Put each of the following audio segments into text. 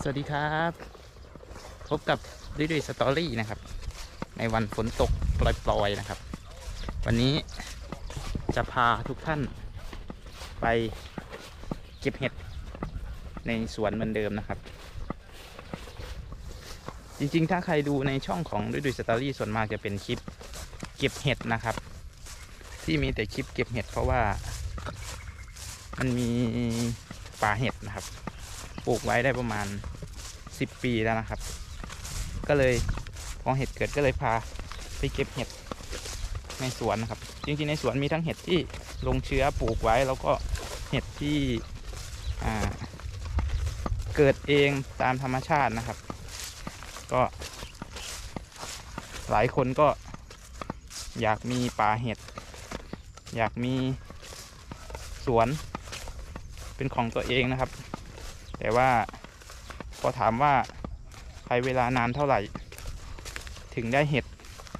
สวัสดีครับ พบกับดิดิสตอรี่นะครับ ในวันฝนตกปล่อยๆนะครับ วันนี้จะพาทุกท่านไปเก็บเห็ดในสวนเหมือนเดิมนะครับ จริงๆ ถ้าใครดูในช่องของดิดิสตอรี่ส่วนมากจะเป็นคลิปเก็บเห็ดนะครับ ที่มีแต่คลิปเก็บเห็ดเพราะว่ามันมีป่าเห็ดนะครับ ปลูกไว้ได้ประมาณ 10 ปีแล้วนะครับ ก็เลยพอเห็ดเกิดก็เลยพาไปเก็บเห็ดในสวนนะครับ จริงๆในสวนมีทั้งเห็ดที่ลงเชื้อปลูกไว้แล้วก็เห็ดที่เกิดเองตามธรรมชาตินะครับ ก็ หลายคนก็อยากมีป่าเห็ด อยากมีสวนเป็นของตัวเองนะครับ แต่ว่าพอถามว่าใช้เวลานานเท่าไหร่ ถึงได้เห็ด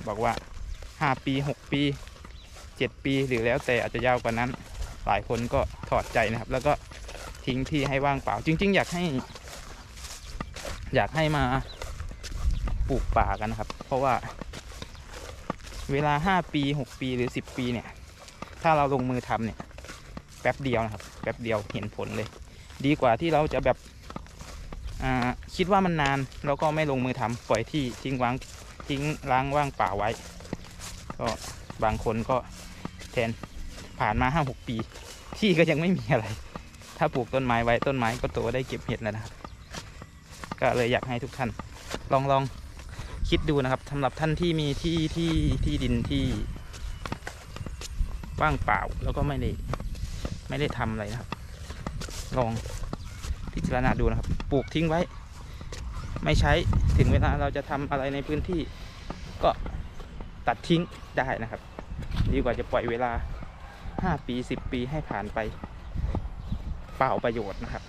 บอกว่า 5 ปี 6 ปี 7 ปีหรือแล้วแต่อาจจะยาวกว่านั้น หลายคนก็ถอดใจนะครับ แล้วก็ทิ้งที่ให้ว่างเปล่า จริง ๆ อยากให้ อยากให้มาปลูกป่ากันนะครับ เพราะว่าเวลา 5 ปี 6 ปีหรือ 10 ปีเนี่ย ถ้าเราลงมือทำเนี่ย แป๊บเดียวนะครับ แป๊บเดียวเห็นผลเลย ดีกว่าที่เราจะแบบคิดว่ามันนานแล้วก็ไม่ลงมือทำปล่อยที่ทิ้งวางทิ้งล้างว่างเปล่าไว้ ก็บางคนก็แทนผ่านมาห้าหกปี ที่ก็ยังไม่มีอะไร ถ้าปลูกต้นไม้ไว้ต้นไม้ก็โตได้เก็บเห็ดแล้วนะครับ ก็เลยอยากให้ทุกท่าน ลองลองคิดดูนะครับสำหรับท่านที่มีที่ที่ที่ดินที่ว่างเปล่าแล้วก็ไม่ได้ไม่ได้ทำอะไรนะครับ ลองพิจารณาดูนะครับ ปลูกทิ้งไว้ ไม่ใช้ถึงเวลาเราจะทำอะไรในพื้นที่ ก็ตัดทิ้งได้นะครับ ดีกว่าจะปล่อยเวลา 5 ปี 10 ปีให้ผ่านไป เปล่าประโยชน์นะครับ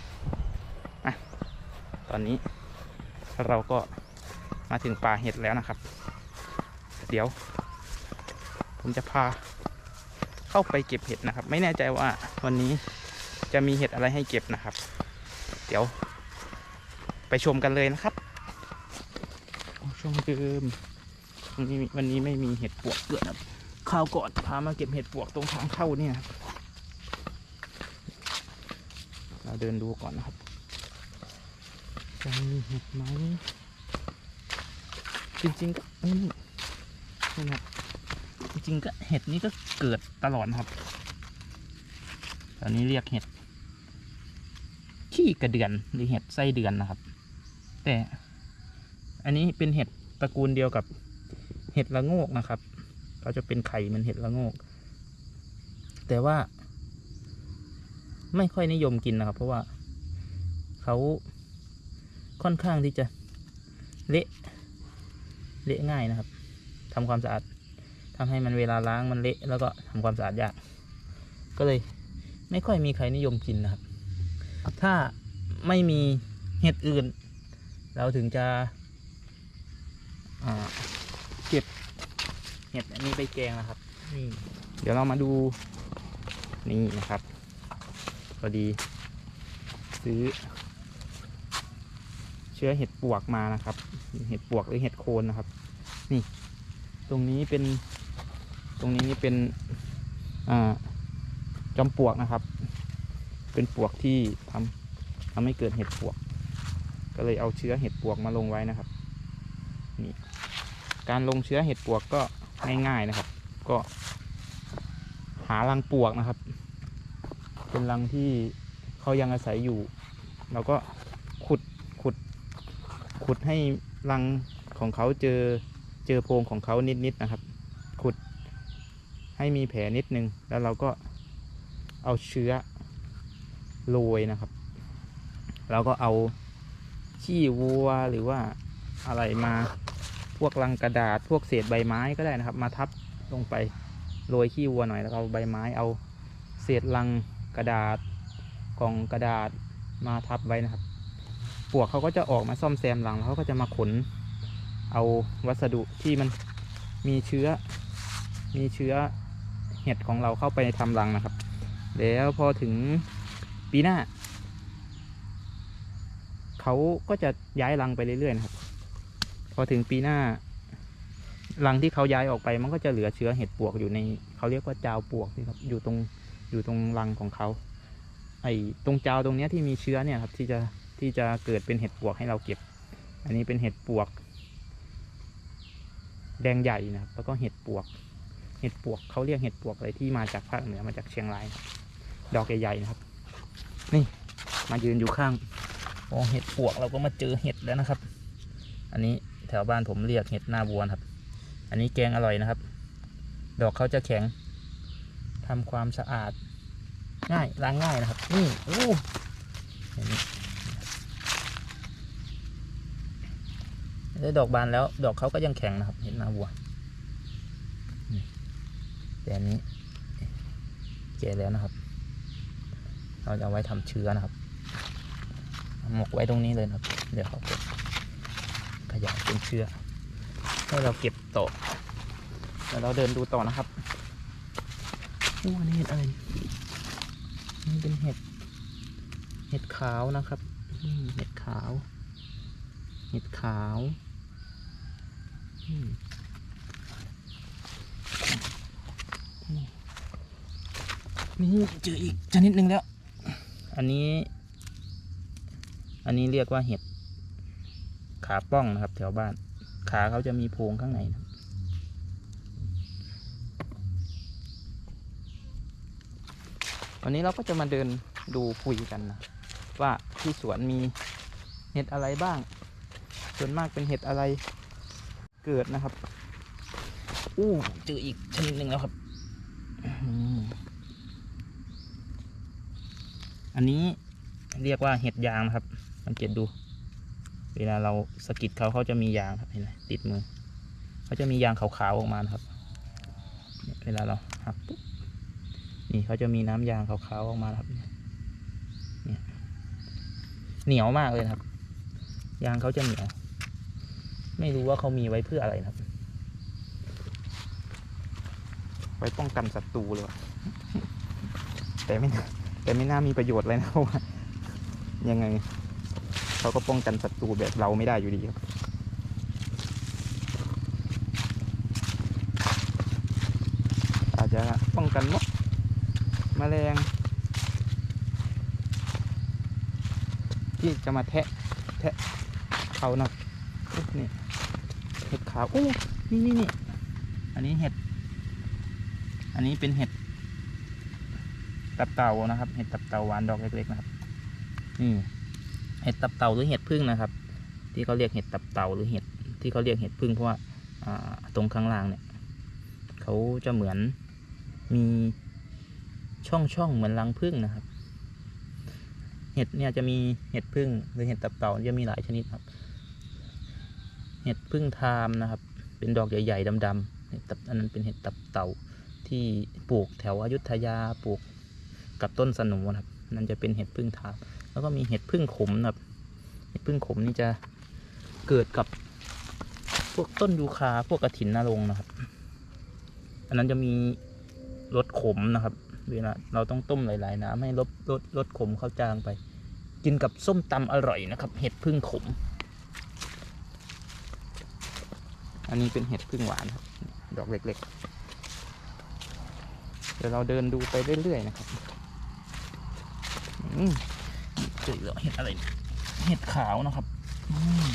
อะตอนนี้เราก็มาถึงป่าเห็ดแล้วนะครับ เดี๋ยว ผมจะพาเข้าไปเก็บเห็ดนะครับ ไม่แน่ใจว่าวันนี้ จะมีเห็ดอะไรให้เก็บนะครับ เดี๋ยว ไปชมกันเลยนะครับช่วงเดิมวันนี้วันนี้ไม่มีเห็ดปวกเกิดครับข้าวก่อนพามาเก็บเห็ดปวกตรงทางเข้าเนี่ยครับเราเดินดูก่อนนะครับจะมีเห็ดไหมจริงๆก็นี่นี่นะครับจริงๆก็เห็ดนี้ก็เกิดตลอดครับตอนนี้เรียกเห็ด กระเดือนหรือเห็ดไส้เดือนนะครับ แต่อันนี้เป็นเห็ดตระกูลเดียวกับเห็ดละโงกนะครับเขาจะเป็นไข่เหมันเห็ดละโงก แต่ว่า ไม่ค่อยนิยมกินนะครับ เพราะว่าเขาค่อนข้างที่จะเละเละง่ายนะครับทำความสะอาดทำให้มันเวลาล้างมันเละแล้วก็ทำความสะอาดยาก ก็เลยไม่ค่อยมีใครนิยมกินนะครับ ถ้าไม่มีเห็ดอื่น เราถึงจะเก็บเห็ดอันนี้ไปแกงนะครับนี่เดี๋ยวเรามาดูนี่นะครับพอดีซื้อ เชื้อเห็ดปวกมานะครับ เห็ดปวกหรือเห็ดโคนนะครับ นี่ ตรงนี้เป็นตรงนี้นี่เป็นอจอมปวกนะครับ เป็นปวกที่ทำทำให้เกิดเห็ดปวก ก็เลยเอาเชื้อเห็ดปวกมาลงไว้นะครับนี่การลงเชื้อเห็ดปวกก็ง่ายๆนะครับ ก็หารังปวกนะครับ เป็นรังที่เขายังอาศัยอยู่ เราก็ขุดขุดขุดให้รังของเขาเจอเจอโพรงของเขานิดๆนะครับ ขุดให้มีแผลนิดนึง แล้วเราก็เอาเชื้อ โรยนะครับแล้วก็เอาขี้วัวหรือว่าอะไรมาพวกลังกระดาษพวกเศษใบไม้ก็ได้นะครับ มาทับลงไปโรยขี้วัวหน่อยแล้วเอาใบไม้เอาเศษลังกระดาษกล่องกระดาษมาทับไว้นะครับ ปวกเขาก็จะออกมาซ่อมแซมรังแล้วเขาก็จะมาขน เอาวัสดุที่มันมีเชื้อ มีเชื้อเห็ดของเราเข้าไปทำรังนะครับ แล้วพอถึง ปีหน้า เขาก็จะย้ายรังไปเรื่อยๆนะครับ พอถึงปีหน้ารังที่เขาย้ายออกไปมันก็จะเหลือเชื้อเห็ดปวกอยู่ใน เขาเรียกว่าจาวปวกนี่ครับ อยู่ตรงอยู่ตรงรังของเขา ไอ้ตรงจาวตรงเนี้ยที่มีเชื้อเนี่ยครับ ที่จะที่จะเกิดเป็นเห็ดปวกให้เราเก็บ อันนี้เป็นเห็ดปวก แดงใหญ่นะครับ แล้วก็เห็ดปวก เห็ดปวกเขาเรียกเห็ดปวกอะไรที่มาจากภาคเหนือมาจากเชียงราย ดอกใหญ่ๆนะครับ นี่มายืนอยู่ข้างโอ้เห็ดปวกเราก็มาเจอเห็ดแล้วนะครับ อันนี้แถวบ้านผมเรียกเห็ดหน้าบัวครับ อันนี้แกงอร่อยนะครับ ดอกเขาจะแข็งทำความสะอาด ง่ายล้างง่ายนะครับ นี่อู้เห็นไหมแล้ดอกบานแล้ว ดอกเขาก็ยังแข็งนะครับ เห็ดหน้าบัวแต่อันนี้แก่แล้วนะครับ เราจะไว้ทำเชื้อนะครับ หมกไว้ตรงนี้เลยนะครับ เดี๋ยวเขาเก็บขยายเป็นเชื้อให้เราเก็บต่อเดี๋ยวเราเดินดูต่อนะครับอู้อันนี้เห็ดอะไรนี่เป็นเห็ด เห็ดขาวนะครับเห็ดขาว เห็ดขาวนี่เจออีกชนิดหนึ่งแล้ว อันนี้ อันนี้เรียกว่าเห็ด ขาป้องนะครับ แถวบ้าน ขาเขาจะมีโพรงข้างในนะวันนี้เราก็จะมาเดินดูคุยกันนะว่าที่สวนมีเห็ดอะไรบ้าง ส่วนมากเป็นเห็ดอะไรเกิดนะครับ อู้เจออีกชนิดหนึ่งแล้วครับอืม อันนี้เรียกว่าเห็ดยางนะครับ สังเกตดู เวลาเราสะกิดเขาเขาจะมียางครับเห็นไหมติดมือเขาจะมียางขาวๆออกมานะครับเนี่ยเวลาเราหักปุ๊บนี่เขาจะมีน้ำยางขาวๆออกมานะครับเนี่ยเหนียวมากเลยนะครับ ยางเขาจะเหนียว ไม่รู้ว่าเขามีไว้เพื่ออะไรนะครับ ไว้ป้องกันศัตรูเลยวะแต่ไม่น่า แต่ไม่น่ามีประโยชน์เลยนะเพราะว่ายังไงเขาก็ป้องกันศัตรูแบบเราไม่ได้อยู่ดีครับอาจจะป้องกันมดแมลงที่จะมาแทะแทะเขาน่อยอุ๊ยนี่เห็ดขาวอู้นี่นี่นี่อันนี้เห็ด อันนี้เป็นเห็ด ตับเต่านะครับ เห็ดตับเต่าหวานดอกเล็กๆนะครับ นี่ เห็ดตับเต่าหรือเห็ดพึ่งนะครับ ที่เขาเรียกเห็ดตับเต่าหรือเห็ดที่เขาเรียกเห็ดพึ่งเพราะว่าอ่าตรงข้างล่างเนี่ยเขาจะเหมือนมีช่องช่องๆเหมือนรังพึ่งนะครับ เห็ดเนี่ยจะมีเห็ดพึ่งหรือเห็ดตับเต่าจะมีหลายชนิดครับ เห็ดพึ่งทามนะครับ เป็นดอกใหญ่ๆดำๆเห็ดตับอันนั้นเป็นเห็ดตับเต่าที่ปลูกแถวอยุธยาปลูก กับต้นสนูนะครับ นั่นจะเป็นเห็ดพึ่งทามแล้วก็มีเห็ดพึ่งขมนะครับ เห็ดพึ่งขมนี่จะเกิดกับพวกต้นยูคาพวกกระถินนรงนะครับ อันนั้นจะมีรสขมนะครับ เวลาเราต้องต้มหลาย ๆ น้ำให้ลดลดลดขมเข้าจางไป กินกับส้มตำอร่อยนะครับ เห็ดพึ่งขม อันนี้เป็นเห็ดพึ่งหวานครับ ดอกเล็ก ๆ เดี๋ยวเราเดินดูไปเรื่อย ๆ นะครับ เจอแล้วเห็ดอะไร เห็ดขาวนะครับอืม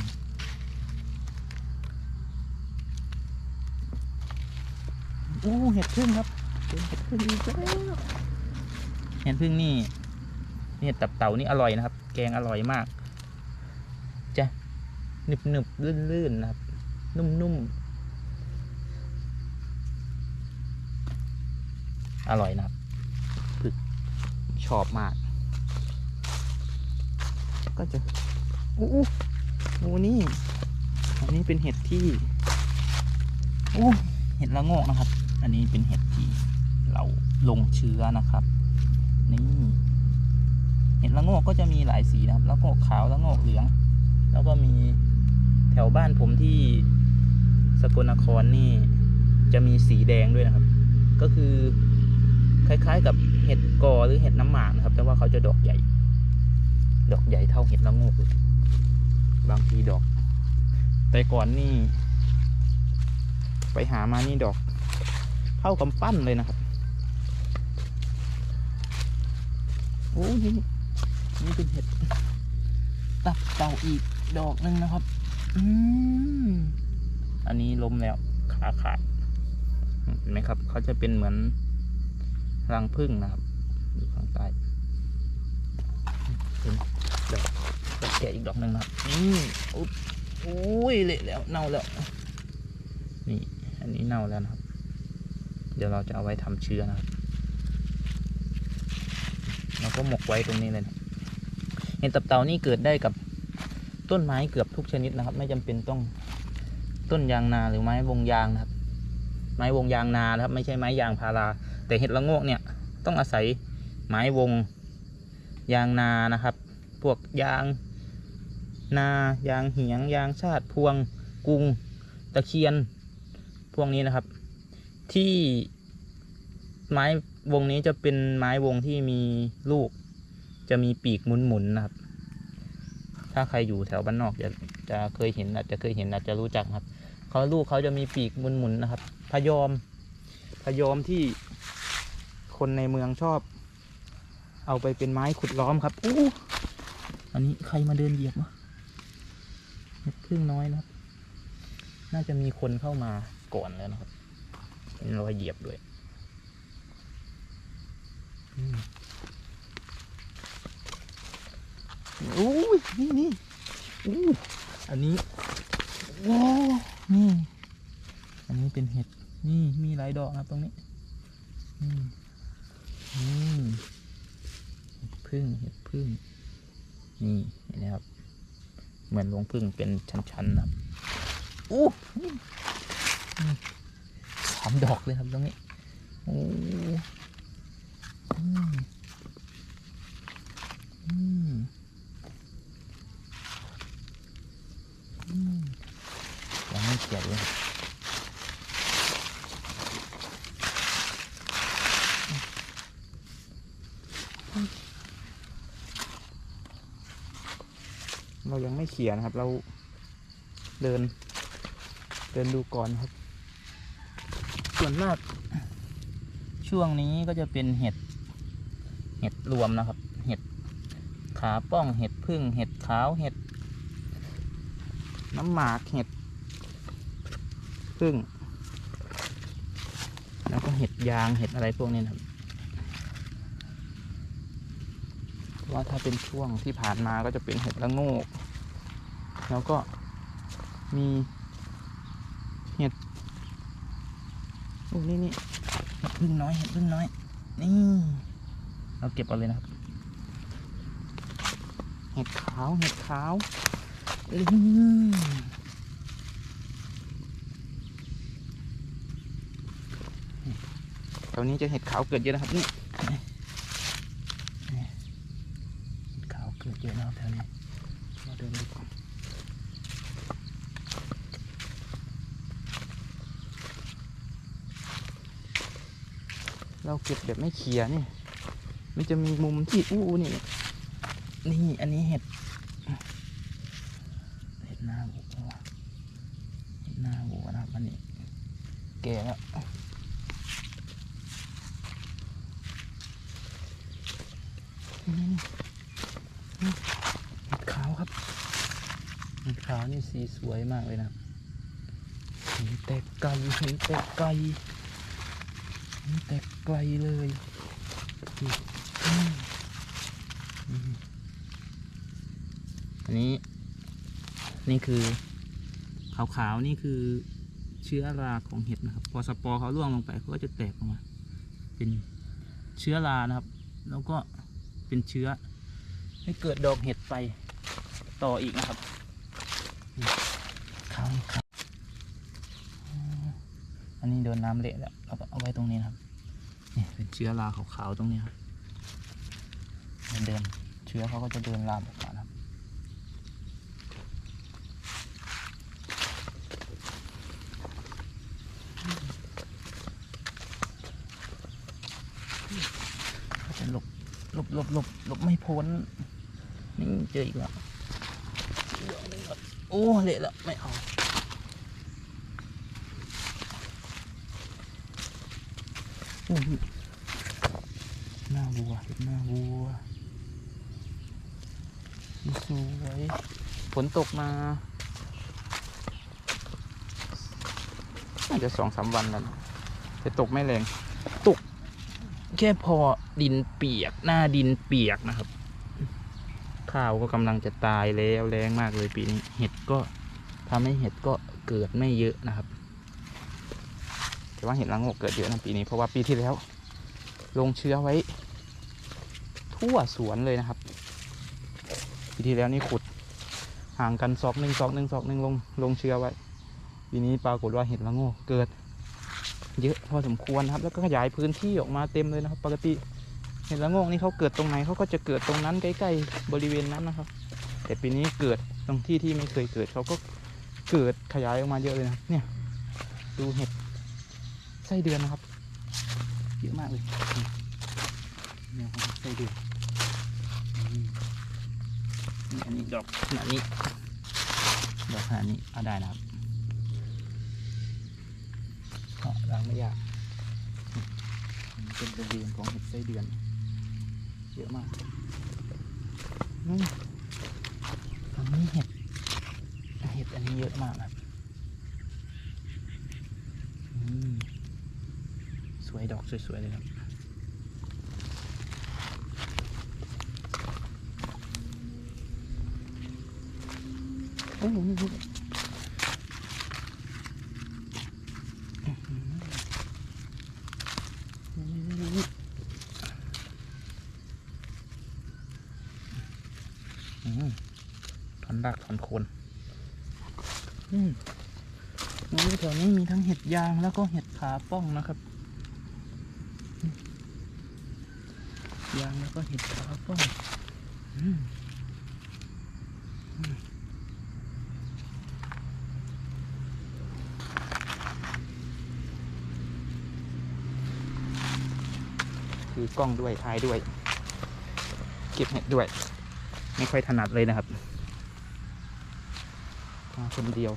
โอ้เห็ดพึ่งครับเห็ดพึ่งอีกแล้วเห็ดพึ่งนี่เห็ดตับเต่านี่อร่อยนะครับ แกงอร่อยมาก จะหนึบหนึบลื่นลื่นนะครับ นุ่มๆอร่อยนะครับชอบมาก ก็จะอู้อู้นี่อันนี้เป็นเห็ดที่โอ้เห็ดละโงกนะครับ อันนี้เป็นเห็ดที่เราลงเชื้อนะครับ นี่เห็ดละโงกก็จะมีหลายสีนะครับละโงกขาวละโงกเหลือง แล้วก็มีแถวบ้านผมที่สกลนครนี่จะมีสีแดงด้วยนะครับ ก็คือคล้ายๆกับเห็ดกอหรือเห็ดน้ำหมากนะครับ แต่ว่าเขาจะดอกใหญ่ ดอกใหญ่เท่าเห็ดละโงกเลยบางทีดอก แต่ก่อนนี่ ไปหามานี่ดอก เท่ากำปั้นเลยนะครับโอ้นี่นี่เป็นเห็ดตับเต่าอีกดอกหนึ่งนะครับ อืมอันนี้ล้มแล้วขาขาดเห็นไหมครับ เขาจะเป็นเหมือนรังผึ้งนะครับอยู่ข้างใต้เป็น ดอกดอกแก่อีกดอกหนึ่งนะครับอืมอุ๊ยโอ้ยเละแล้วเน่าแล้ว นี่อันนี้เน่าแล้วนะครับ เดี๋ยวเราจะเอาไว้ทำเชื้อนะครับเราก็หมกไว้ตรงนี้เลยนะเห็ดตับเต่านี่เกิดได้กับต้นไม้เกือบทุกชนิดนะครับ ไม่จำเป็นต้องต้นยางนาหรือไม้วงยางนะครับ ไม้วงยางนานะครับ ไม่ใช่ไม้ยางพาราแต่เห็ดละโงกเนี่ยต้องอาศัยไม้วงยางนานะครับ พวกยาง นายางเหียง ยางชาติพวงกุงตะเคียน พวกนี้นะครับ ที่ไม้วงนี้จะเป็นไม้วงที่มีลูก จะมีปีกหมุนๆนะครับ ถ้าใครอยู่แถวบ้านนอกจะจะเคยเห็นอาจจะเคยเห็นอาจจะรู้จักครับเขาลูกเขาจะมีปีกหมุนๆนะครับ พยอม พยอมที่คนในเมืองชอบ เอาไปเป็นไม้ขุดล้อมครับ อู้ อันนี้ใครมาเดินเหยียบวะเห็ดพึ่งน้อยนะครับ น่าจะมีคนเข้ามาก่อนแล้วนะครับมีรอยเหยียบด้วยอู้ยนี่นี่อู้อันนี้ว้าวนี่ อันนี้เป็นเห็ด นี่มีหลายดอกครับตรงนี้อืมอืมเห็ดพึ่งเห็ดพึ่ง นี่นไหมครับ เหมือนรวงพึ่งเป็นชั้นๆนะครับอู้สามดอกเลยครับตรงนี้โอ้อืมอืมอืมยังไม่เขียดเลย เรายังไม่เขียนะครับ เราเดิน เดินดูก่อนครับ ส่วนมาก ช่วงนี้ก็จะเป็นเห็ด เห็ดรวมนะครับ เห็ดขาป้องเห็ดพึ่งเห็ดขาวเห็ด น้ำหมากเห็ดพึ่ง แล้วก็เห็ดยางเห็ดอะไรพวกนี้นะครับว่าถ้าเป็นช่วงที่ผ่านมาก็จะเป็นเห็ดละโงก แล้วก็มีเห็ดโอ้นี่นี่เห็ดพึ่งน้อยเห็ดพึ่งน้อย นี่เราเก็บเอาเลยนะครับ เห็ดขาวเห็ดขาวอืมแถวนี้จะเห็ดขาวเกิดเยอะนะครับนี่ขาวเกิดเยอะนะครับแถวนี้เราเดินดูก่อน เราเก็บแบบไม่เขียนี่ มันจะมีมุมที่อู้นี่นี่อันนี้เห็ด เห็ดหน้าวัวเห็ดหน้าวัวนะครับอันนี้แก่แล้วเห็ดขาวครับเห็ดขาวนี่สีสวยมากเลยนะเห็นแต่ไกลเห็นแต่ไกลเห็น แต่ไกลเลยอันนี้ นี่คือขาวๆนี่คือเชื้อราของเห็ดนะครับ พอสปอร์เขาล่วงลงไปเขาก็จะแตกออกมา เป็นเชื้อรานะครับ แล้วก็เป็นเชื้อ ให้เกิดดอกเห็ดไปต่ออีกนะครับขาวนี่ครับอ๋ออันนี้ โดนน้ำเละแล้วเราก็เอาไว้ตรงนี้นะครับนี่เป็นเชื้อราขาวๆตรงนี้ครับมันเดินเชื้อเขาก็จะเดินลามออกมานครับจะหลบหลบหลบหลบหลบไม่พ้นนี่เจออีกแล้วโอ้เละแล้วไม่เอาโอ้นี่ หน้าวัวเห็นหน้าวัวสวยฝนตกมาน่าจะสองสามวันแล้วนะแต่ตกไม่แรงตก แค่พอดินเปียก หน้าดินเปียกนะครับ ข้าวก็กำลังจะตายแล้วแรงมากเลยปีนี้ เห็ดก็ทำให้เห็ดก็เกิดไม่เยอะนะครับ แต่ว่าเห็ดละโงกเกิดเยอะนะปีนี้เพราะว่าปีที่แล้ว ลงเชื้อไว้ ทั่วสวนเลยนะครับ ปีที่แล้วนี่ขุดห่างกันซอกหนึ่งซอกหนึ่งซอกหนึ่งลงลงเชื้อไว้ปีนี้ปรากฏว่าเห็ดละโงกเกิด เยอะพอสมควรครับ แล้วก็ขยายพื้นที่ออกมาเต็มเลยนะครับ ปกติเห็ดละโงกนี่เขาเกิดตรงไหนเขาก็จะเกิดตรงนั้นใกล้ๆบริเวณนั้นนะครับ แต่ปีนี้เกิดตรงที่ที่ไม่เคยเกิดเขาก็เกิดขยายออกมาเยอะเลยนะเนี่ยดูเห็ด ไส้เดือนนะครับเยอะมากเลยนี่เนี่ยครับไส้เดือนนี่นี่อันนี้ดอกขนาดนี้ดอกขนาดนี้เอาได้นะครับเพาะล้างไม่ยากอืมเป็นบริเวณของเห็ดไส้เดือน เยอะมากอืมอันนี้เห็ดเห็ดอันนี้เยอะมากครับ อืม สวยดอกสวยๆ เลยครับ โอ้โหถอนรากถอนโคนอืมแถวนี้มีทั้งเห็ดยางแล้วก็เห็ดขาป้องนะครับอืมยางแล้วก็ เห็ดขาป้องอืมถือกล้องด้วยถ่ายด้วย เก็บเห็ดด้วย ไม่ค่อยถนัดเลยนะครับมาคนเดียว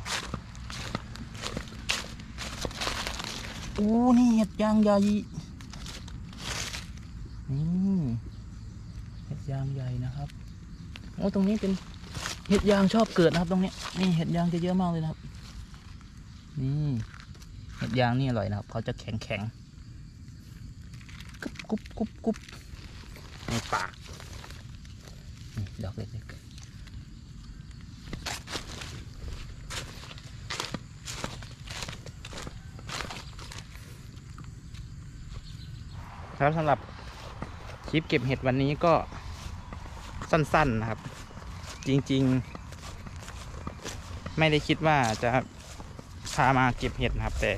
โอ้นี่เห็ดยางใหญ่นี่เห็ดยางใหญ่นะครับโอ้ตรงนี้เป็นเห็ดยางชอบเกิดนะครับ ตรงนี้นี่เห็ดยางจะเยอะมากเลยนะครับ นี่เห็ดยางนี่อร่อยนะครับเขาจะแข็งแข็งกุ๊บกุ๊บกุ๊บกุ๊บในปากนี่ดอกเล็กๆครับสำหรับคลิปเก็บเห็ดวันนี้ก็สั้นๆนะครับ จริง ๆ ไม่ได้คิดว่าจะพามาเก็บเห็ดนะครับ แต่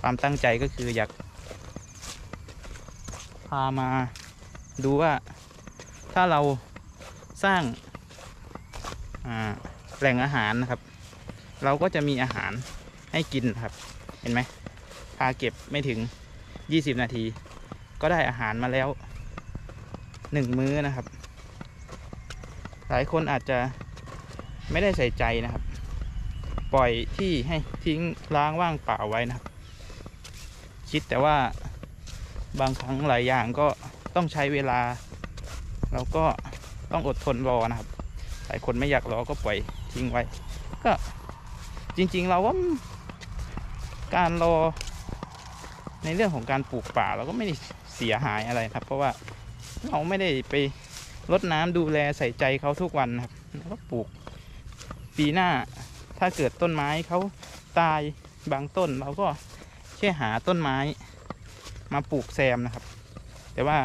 ความตั้งใจก็คืออยาก พามาดูว่าถ้าเราสร้างแหล่งอาหารนะครับ เราก็จะมีอาหารให้กินครับ เห็นไหมพาเก็บไม่ถึง 20 นาที ก็ได้อาหารมาแล้วหนึ่งมื้อนะครับ หลายคนอาจจะไม่ได้ใส่ใจนะครับ ปล่อยที่ให้ทิ้งล้างว่างเปล่าไว้นะครับ คิดแต่ว่าบางครั้งหลายอย่างก็ต้องใช้เวลา เราก็ต้องอดทนรอนะครับ หลายคนไม่อยากรอก็ปล่อยทิ้งไว้ ก็จริงๆเราว่าการรอในเรื่องของการปลูกป่าเราก็ไม่ได้เสียหายอะไรครับ เพราะว่าเราไม่ได้ไป รดน้ำดูแลใส่ใจเขาทุกวันนะครับแล้วก็ปลูกปีหน้าถ้าเกิดต้นไม้เขาตายบางต้นเราก็แค่หาต้นไม้มาปลูกแซมนะครับ แต่ว่า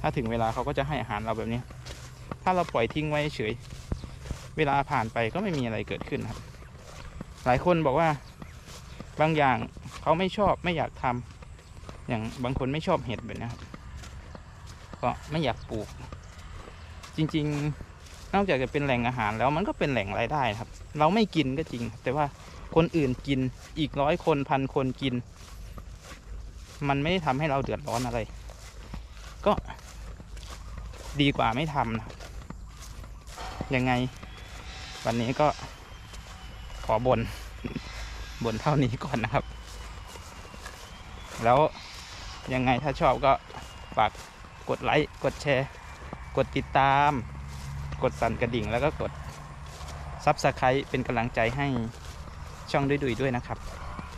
ถ้าถึงเวลาเขาก็จะให้อาหารเราแบบนี้ ถ้าเราปล่อยทิ้งไว้เฉย เวลาผ่านไปก็ไม่มีอะไรเกิดขึ้นครับ หลายคนบอกว่าบางอย่างเขาไม่ชอบไม่อยากทำอย่างบางคนไม่ชอบเห็ดแบบนี้ครับ ก็ไม่อยากปลูก จริง ๆ นอกจากจะเป็นแหล่งอาหารแล้วมันก็เป็นแหล่งรายได้ครับ เราไม่กินก็จริง แต่ว่าคนอื่นกินอีกร้อยคนพันคนกิน มันไม่ได้ทำให้เราเดือดร้อนอะไร ก็ดีกว่าไม่ทำนะยังไง วันนี้ก็ขอบนบนเท่านี้ก่อนนะครับ แล้วยังไงถ้าชอบก็ฝาก กดไลค์กดแชร์ กดติดตาม กดสั่นกระดิ่งแล้วก็กดซับสไครต์เป็นกำลังใจให้ช่องดุยดุยๆด้วยนะครับ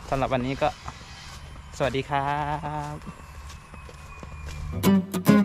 สำหรับวันนี้ก็สวัสดีครับ